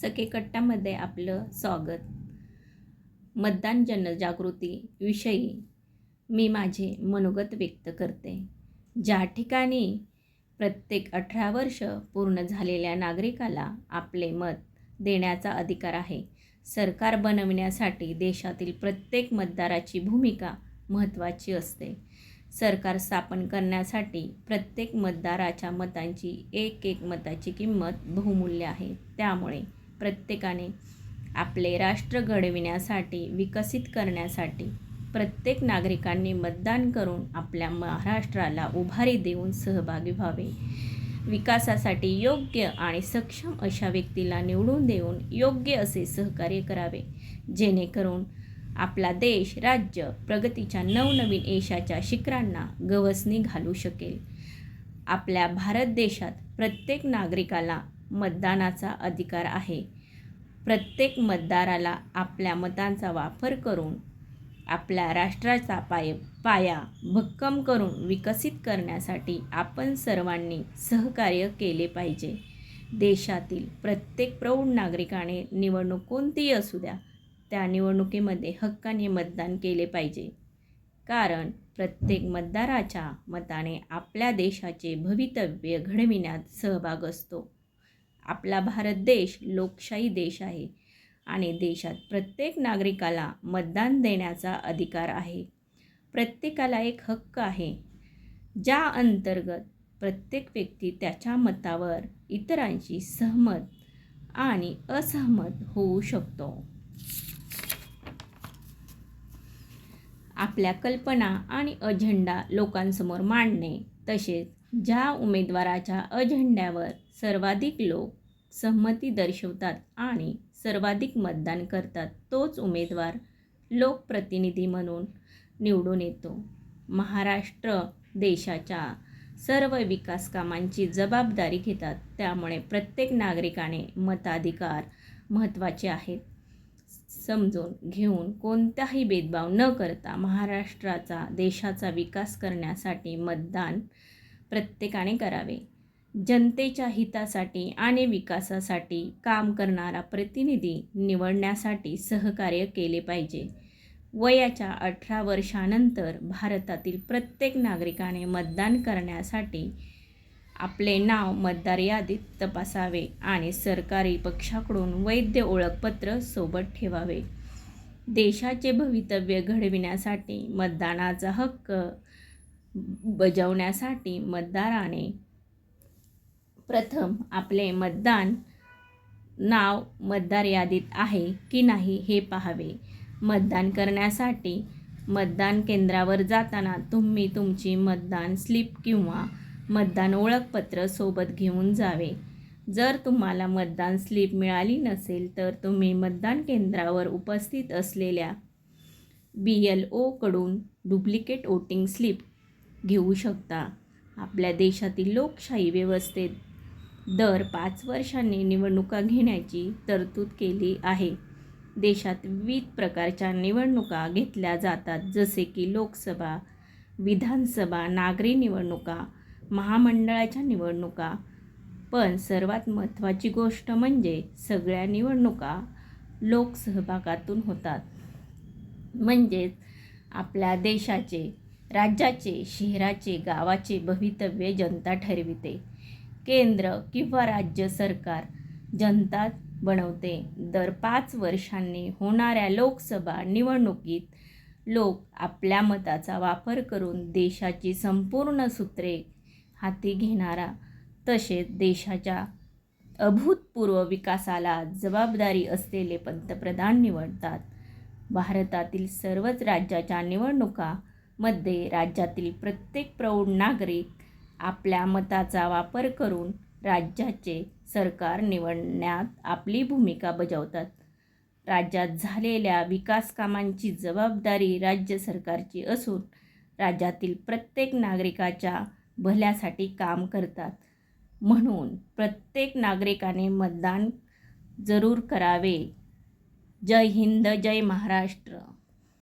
सकेकट्ट्यामध्ये आपलं स्वागत. मतदान जनजागृती विषयी मी माझे मनोगत व्यक्त करते. ज्या ठिकाणी प्रत्येक अठरा वर्ष पूर्ण झालेल्या नागरिकाला आपले मत देण्याचा अधिकार आहे सरकार बनविण्यासाठी देशातील प्रत्येक मतदाराची भूमिका महत्त्वाची असते. सरकार स्थापन करण्यासाठी प्रत्येक मतदाराच्या मतांची एक एक मताची किंमत बहुमूल्य आहे. त्यामुळे प्रत्येकाने आपले राष्ट्र घडविण्यासाठी विकसित करण्यासाठी प्रत्येक नागरिकांनी मतदान करून आपल्या महाराष्ट्राला उभारी देऊन सहभागी व्हावे. विकासासाठी योग्य आणि सक्षम अशा व्यक्तीला निवडून देऊन योग्य असे सहकार्य करावे. जेणेकरून आपला देश राज्य प्रगतीच्या नवनवीन यशाच्या शिखरांना गवसणी घालू शकेल. आपल्या भारत देशात प्रत्येक नागरिकाला मतदानाचा अधिकार आहे. प्रत्येक मतदाराला आपल्या मतांचा वापर करून आपल्या राष्ट्राचा पाय पाया भक्कम करून विकसित करण्यासाठी आपण सर्वांनी सहकार्य केले पाहिजे. देशातील प्रत्येक प्रौढ नागरिकाने निवडणूक कोणतीही असू द्या त्या निवडणुकीमध्ये हक्काने मतदान केले पाहिजे. कारण प्रत्येक मतदाराच्या मताने आपल्या देशाचे भवितव्य घडविण्यात सहभाग असतो. आपला भारत देश लोकशाही देश आहे आणि देशात प्रत्येक नागरिकाला मतदान देण्याचा अधिकार आहे. प्रत्येकाला एक हक्क आहे ज्या अंतर्गत प्रत्येक व्यक्ती त्याच्या मतावर इतरांशी सहमत आणि असहमत होऊ शकतो. आपल्या कल्पना आणि अजेंडा लोकांसमोर मांडणे तसेच ज्या उमेदवाराच्या अजेंड्यावर सर्वाधिक लोक संमती दर्शवतात आणि सर्वाधिक मतदान करतात तोच उमेदवार लोकप्रतिनिधी म्हणून निवडून येतो. महाराष्ट्र देशाच्या सर्व विकास कामांची जबाबदारी घेतात त्यामुळे प्रत्येक नागरिकाने मताधिकार महत्त्वाचे आहेत. समजून घेऊन कोणताही भेदभाव न करता महाराष्ट्राचा देशाचा विकास करण्यासाठी मतदान प्रत्येकाने करावे. जनतेच्या हितासाठी आणि विकासासाठी काम करणारा प्रतिनिधी निवडण्यासाठी सहकार्य केले पाहिजे. वयाच्या अठरा वर्षानंतर भारतातील प्रत्येक नागरिकाने मतदान करण्यासाठी आपले नाव मतदार यादीत तपासावे आणि सरकारी पक्षाकडून वैध ओळखपत्र सोबत ठेवावे. देशाचे भवितव्य घडविण्यासाठी मतदानाचा हक्क बजावण्यासाठी मतदाराने प्रथम आपले मतदान नाव मतदार यादीत आहे की नाही हे पाहावे. मतदान करण्यासाठी मतदान केंद्रावर जाताना तुम्ही तुमची मतदान स्लिप किंवा मतदान ओळखपत्र सोबत घेऊन जावे. जर तुम्हाला मतदान स्लिप मिळाली नसेल तर तुम्ही मतदान केंद्रावर उपस्थित असलेल्या बी एल ओकडून डुप्लिकेट वोटिंग स्लिप घेऊ शकता. आपल्या देशातील लोकशाही व्यवस्थेत दर पाच वर्षांनी निवडणुका घेण्याची तरतूद केली आहे. देशात विविध प्रकारच्या निवडणुका घेतल्या जातात जसे की लोकसभा विधानसभा नागरी निवडणुका महामंडळाच्या निवडणुका. पण सर्वात महत्त्वाची गोष्ट म्हणजे सगळ्या निवडणुका लोकसहभागातून होतात. म्हणजेच आपल्या देशाचे राज्याचे शहराचे गावाचे भवितव्य जनता ठरविते. केंद्र किंवा राज्य सरकार जनता बनवते. दर पाच वर्षांनी होणाऱ्या लोकसभा निवडणुकीत लोक आपल्या मताचा वापर करून देशाची संपूर्ण सूत्रे हाती घेणारा तसेच देशाच्या अभूतपूर्व विकासाला जबाबदारी असलेले पंतप्रधान निवडतात. भारतातील सर्वच राज्याच्या निवडणुका मध्ये राज्यातील प्रत्येक प्रौढ नागरिक आपल्या मताचा वापर करून राज्याचे सरकार निवडण्यात आपली भूमिका बजावतात. राज्यात झालेल्या विकास कामांची जबाबदारी राज्य सरकारची असून राज्यातील प्रत्येक नागरिकाच्या भल्यासाठी काम करतात. म्हणून प्रत्येक नागरिकाने मतदान जरूर करावे. जय हिंद जय महाराष्ट्र.